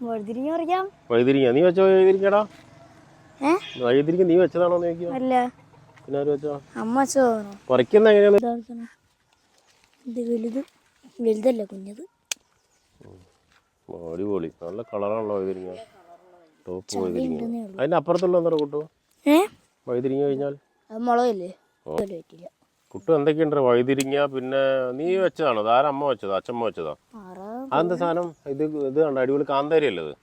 അറിയാം. നീ വെച്ച വഴുതിരിക്കടാ. ഏ? വഴുതിരിക്ക നീ വെച്ചതാണോ ചോദിക്കുക അല്ല. പിന്നെ ആര് വെച്ചോ അമ്മ വെച്ചോ കുറയ്ക്കുന്ന എങ്ങനെയാണ് ഇത് വലുത് വലുതല്ല കുഞ്ഞത്? അടിപൊളി. നല്ല കളറാണല്ലോ വഴുതിരിങ്ങ ടോപ്പ് വഴുതിരിങ്ങ അതിന്റെ അപ്പുറത്തുള്ള എന്താ കൂട്ടു? ഏ? വഴുതിരിങ്ങ കഴിഞ്ഞാൽ അത് മുളകല്ലേ? കുട്ടു എന്തൊക്കെയുണ്ട്? വഴുതിരിങ്ങ പിന്നെ നീ വെച്ചതാണോ? അതാരമ്മ വെച്ചതാ? അച്ഛമ്മ വെച്ചതാ? അതെന്താ സാധനം? ഇത് ഇത് കണ്ട? അടിപൊളി കാന്താരി അല്ലേ ഇത്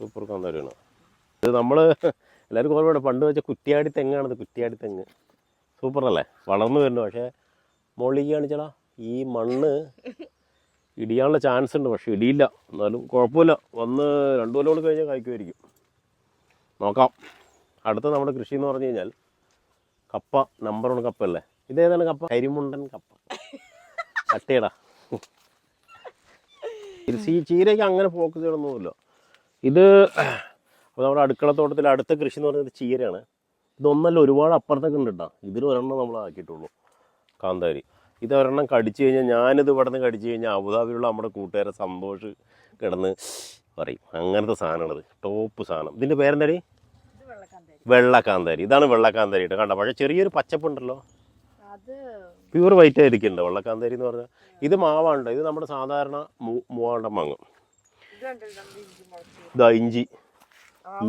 സൂപ്പർ കാന്താരിയാണ്. ഇത് നമ്മൾ എല്ലാവർക്കും ഓർമ്മയുണ്ട് പണ്ട് വെച്ച കുറ്റിയാടി തെങ്ങാണിത് കുറ്റിയാടി തെങ്ങ്. സൂപ്പർ അല്ലേ വളർന്നു വരുന്നു പക്ഷേ മുകളിലേക്ക് ചേട ഈ മണ്ണ് ഇടിയാനുള്ള ചാൻസ് ഉണ്ട് പക്ഷേ ഇടിയില്ല. എന്നാലും കുഴപ്പമില്ല. വന്ന് രണ്ടു കൊല്ലം കഴിഞ്ഞാൽ കായ്ക്കുമായിരിക്കും നോക്കാം. അടുത്ത നമ്മുടെ കൃഷി എന്ന് പറഞ്ഞു കഴിഞ്ഞാൽ കപ്പ നമ്പർ വൺ കപ്പ അല്ലേ ഇതേതാണ് കപ്പ? കരിമുണ്ടൻ കപ്പ. കട്ടയടാ. ഈ ചീരയ്ക്ക് അങ്ങനെ ഫോക്കസ് ചെയ്യണമെന്നൊന്നുമില്ല ഇത് അപ്പോൾ നമ്മുടെ അടുക്കളത്തോട്ടത്തിൽ അടുത്ത കൃഷി എന്ന് പറയുന്നത് ചീരയാണ്. ഇതൊന്നല്ല ഒരുപാട് അപ്പുറത്തൊക്കെ ഉണ്ട് കേട്ടോ ഇതിൽ ഒരെണ്ണം നമ്മൾ ആക്കിയിട്ടുള്ളൂ. കാന്താരി. ഇത് ഒരെണ്ണം കടിച്ചു കഴിഞ്ഞാൽ ഞാനിത് ഇവിടെ നിന്ന് കടിച്ചു കഴിഞ്ഞാൽ അബുദാബിയിലുള്ള നമ്മുടെ കൂട്ടുകാരെ സന്തോഷ് കിടന്ന് പറയും. അങ്ങനത്തെ സാധനമാണിത്. ടോപ്പ് സാധനം. ഇതിന്റെ പേരെന്താടി? വെള്ളക്കാന്താരി. ഇതാണ് വെള്ളക്കാന്താരി കേട്ടോ. കണ്ട? പക്ഷേ ചെറിയൊരു പച്ചപ്പുണ്ടല്ലോ. Pure white ആയിരിക്കുന്നുണ്ട്. വെള്ളക്കാന്തേരി എന്ന് പറഞ്ഞാൽ ഇത് മാവാണ്ട ഇത് നമ്മുടെ സാധാരണ മൂവാണ്ട മാങ്ങ. ഇതാ ഇഞ്ചി.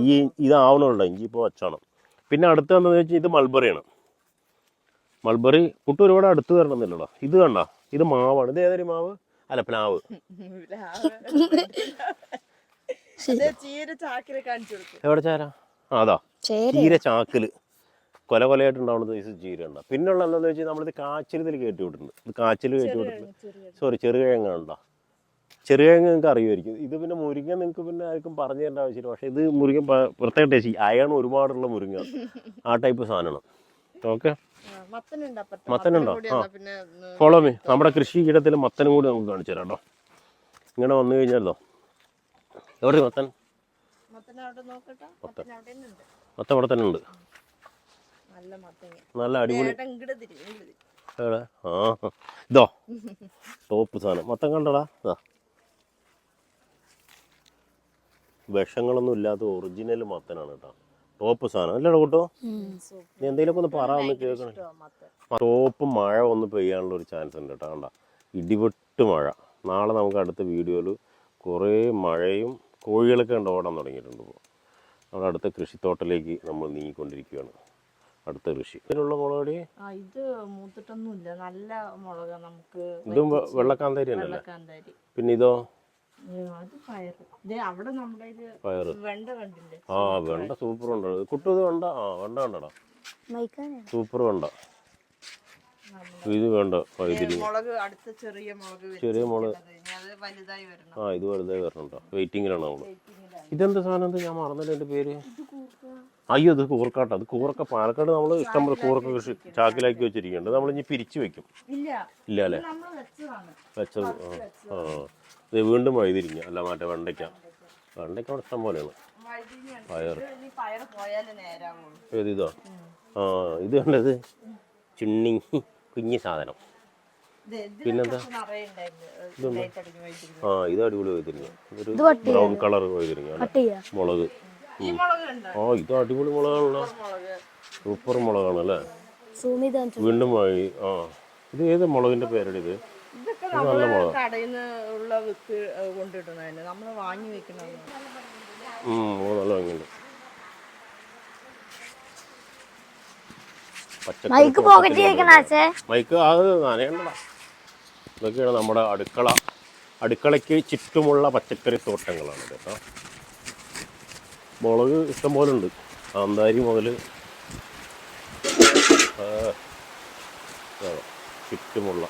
ഈ ഇതാവണമുള്ള ഇഞ്ചി ഇപ്പോൾ വച്ചാണ്. പിന്നെ അടുത്ത് എന്താണെന്ന് വെച്ചാൽ ഇത് മൾബറിയാണ്. മൾബറി പുട്ട് ഒരുപാട് അടുത്ത് തരണമെന്നില്ലടാ ഇത് കണ്ട? ഇത് മാവാണ്. ഇത് ഏതൊരു മാവ്? അല്ല പ്ലാവ്. ചീര ചാക്കിൽ കാണിച്ചു കൊടുക്കും. എവിടെ ചാര? അതാ. ചേര. ചീര ചാക്കിൽ കൊല കൊലയായിട്ടുണ്ടാവുന്നത് ഈ ജീരണ്ട പിന്നുള്ള എന്താണെന്ന് വെച്ചാൽ നമ്മളിത് കാച്ചിലിതിൽ കയറ്റി വിട്ടിട്ടുണ്ട് ഇത് കാച്ചിൽ കയറ്റി വിട്ടിട്ടുണ്ട് സോറി ചെറുകിഴങ്ങാണല്ലോ ചെറുകിഴങ്ങ് നിങ്ങൾക്ക് അറിയുമായിരിക്കും. ഇത് പിന്നെ മുരിങ്ങ നിങ്ങൾക്ക് പിന്നെ ആർക്കും പറഞ്ഞു തരേണ്ട ആവശ്യമില്ല. പക്ഷേ ഇത് മുരിങ്ങ പ്രത്യേക ടേസ്റ്റ് അയൺ ഒരുപാടുള്ള മുരിങ്ങ ആ ടൈപ്പ് സാധനമാണ്. ഓക്കെ? മത്തനുണ്ട് ആ. ഫോളോ മീ നമ്മുടെ കൃഷി ഇടത്തിൽ മത്തനും കൂടി നമുക്ക് കാണിച്ചു തരാം കേട്ടോ. ഇങ്ങനെ വന്നു കഴിഞ്ഞാലോ? എവിടെ മത്തൻ? മത്തൻ അവിടെ തന്നെ ഉണ്ട് മത്തൻ ഇവിടെ തന്നെ ഉണ്ട് നല്ല അടിപൊളി. എവിടെ ആ. ഇതോ. ടോപ്പ് സാധനം. മൊത്തം കണ്ടടാ. ഇതാ വിഷങ്ങളൊന്നും ഇല്ലാത്ത ഒറിജിനൽ മത്തനാണ് കേട്ടോ. ടോപ്പ് സാധനം. അല്ലേ കൂട്ടോ നീ എന്തെങ്കിലുമൊക്കെ ഒന്ന് പറ ഒന്ന് കേൾക്കണേ. ടോപ്പ് മഴ ഒന്ന് പെയ്യാനുള്ള ഒരു ചാൻസ് ഉണ്ട് കേട്ടോ. കണ്ട? ഇടിവെട്ട് മഴ. നാളെ നമുക്ക് അടുത്ത വീഡിയോയിൽ കുറേ മഴയും കോഴികളൊക്കെ ഉണ്ട് ഓടാൻ തുടങ്ങിയിട്ടുണ്ട് ഇപ്പോൾ നമ്മുടെ അടുത്ത കൃഷിത്തോട്ടത്തിലേക്ക് നമ്മൾ നീങ്ങിക്കൊണ്ടിരിക്കുകയാണ്. അടുത്ത കൃഷി. ഇതിനുള്ള മുളകടി? ആ ഇത് മൂത്തിട്ടൊന്നുമില്ല. നല്ല മുളക നമുക്ക് ഇതും വെള്ളക്കാന്താരി വെള്ളക്കാന്താരി. പിന്നെ ഇതോ? അത് അവിടെ നമ്മുടെ ഇത് പയറ്. വെണ്ട കണ്ടില്ലേ? ആ വെണ്ട സൂപ്പർ ഉണ്ട് കുട്ടു ഇത് വേണ്ട? ആ വെണ്ട വേണ്ടടാ സൂപ്പർ വേണ്ട. ഇത് വേണ്ട വൈദ്യുതി ചെറിയ മുളക് ആ ഇത് വലുതായി വരണുണ്ടോ വെയിറ്റിങ്ങിലാണ് നമ്മൾ ഇതെന്താ സാധനം എന്താ ഞാൻ മറന്നില്ല എന്റെ പേര്. അയ്യോ ഇത് കൂർക്കാട്ട. അത് കൂർക്ക പാലക്കാട് നമ്മൾ ഇഷ്ടംപോലെ കൂർക്ക കൃഷി ചാക്കിലാക്കി വെച്ചിരിക്കുന്നുണ്ട് നമ്മൾ ഇനി പിരിച്ചു വെക്കും. ഇല്ല. അല്ലേ? വെച്ചത് ആ ഇത് വീണ്ടും വഴുതിരിഞ്ഞ അല്ല മറ്റേ വെണ്ടയ്ക്ക. വെണ്ടയ്ക്ക. അവിടെ ഇഷ്ടം പോലെയാണ്. പയർ ഏത് ഇതോ? ആ ഇത് കണ്ടത്? ചുണ്ണി. കുഞ്ഞി സാധനം. പിന്നെന്താ? ആ ഇത് അടിപൊളി വഴുതിരിഞ്ഞ ഒരു ബ്രൗൺ കളർ ചെയ്യാ മുളക്. മുളക് ആ ഇത് അടിപൊളി മുളകാണല്ലോ. സൂപ്പർ മുളകാണ് അല്ലേ? വീണ്ടും വഴി ആ. ഇത് ഏത് മുളകിന്റെ പേരടി ഇത്? നല്ല നമ്മൾ കടയിൽ നിന്ന് ഉള്ള വിത്ത് കൊണ്ടിടുന്നതന്നെ. നമ്മൾ വാങ്ങി വെക്കണം ഉം, നല്ല ഭംഗിയുണ്ട്. മൈക്ക് പോക്കറ്റ് വെക്കണ മൈക്ക് അത് നനയണ്ടടാ ഇതൊക്കെയാണ് നമ്മുടെ അടുക്കള. അടുക്കളയ്ക്ക് ചുറ്റുമുള്ള പച്ചക്കറി തോട്ടങ്ങളാണ് കേട്ടോ. മുളക് ഇഷ്ടം പോലെ ഉണ്ട്. അന്താരി മുതൽ ചുറ്റുമുള്ള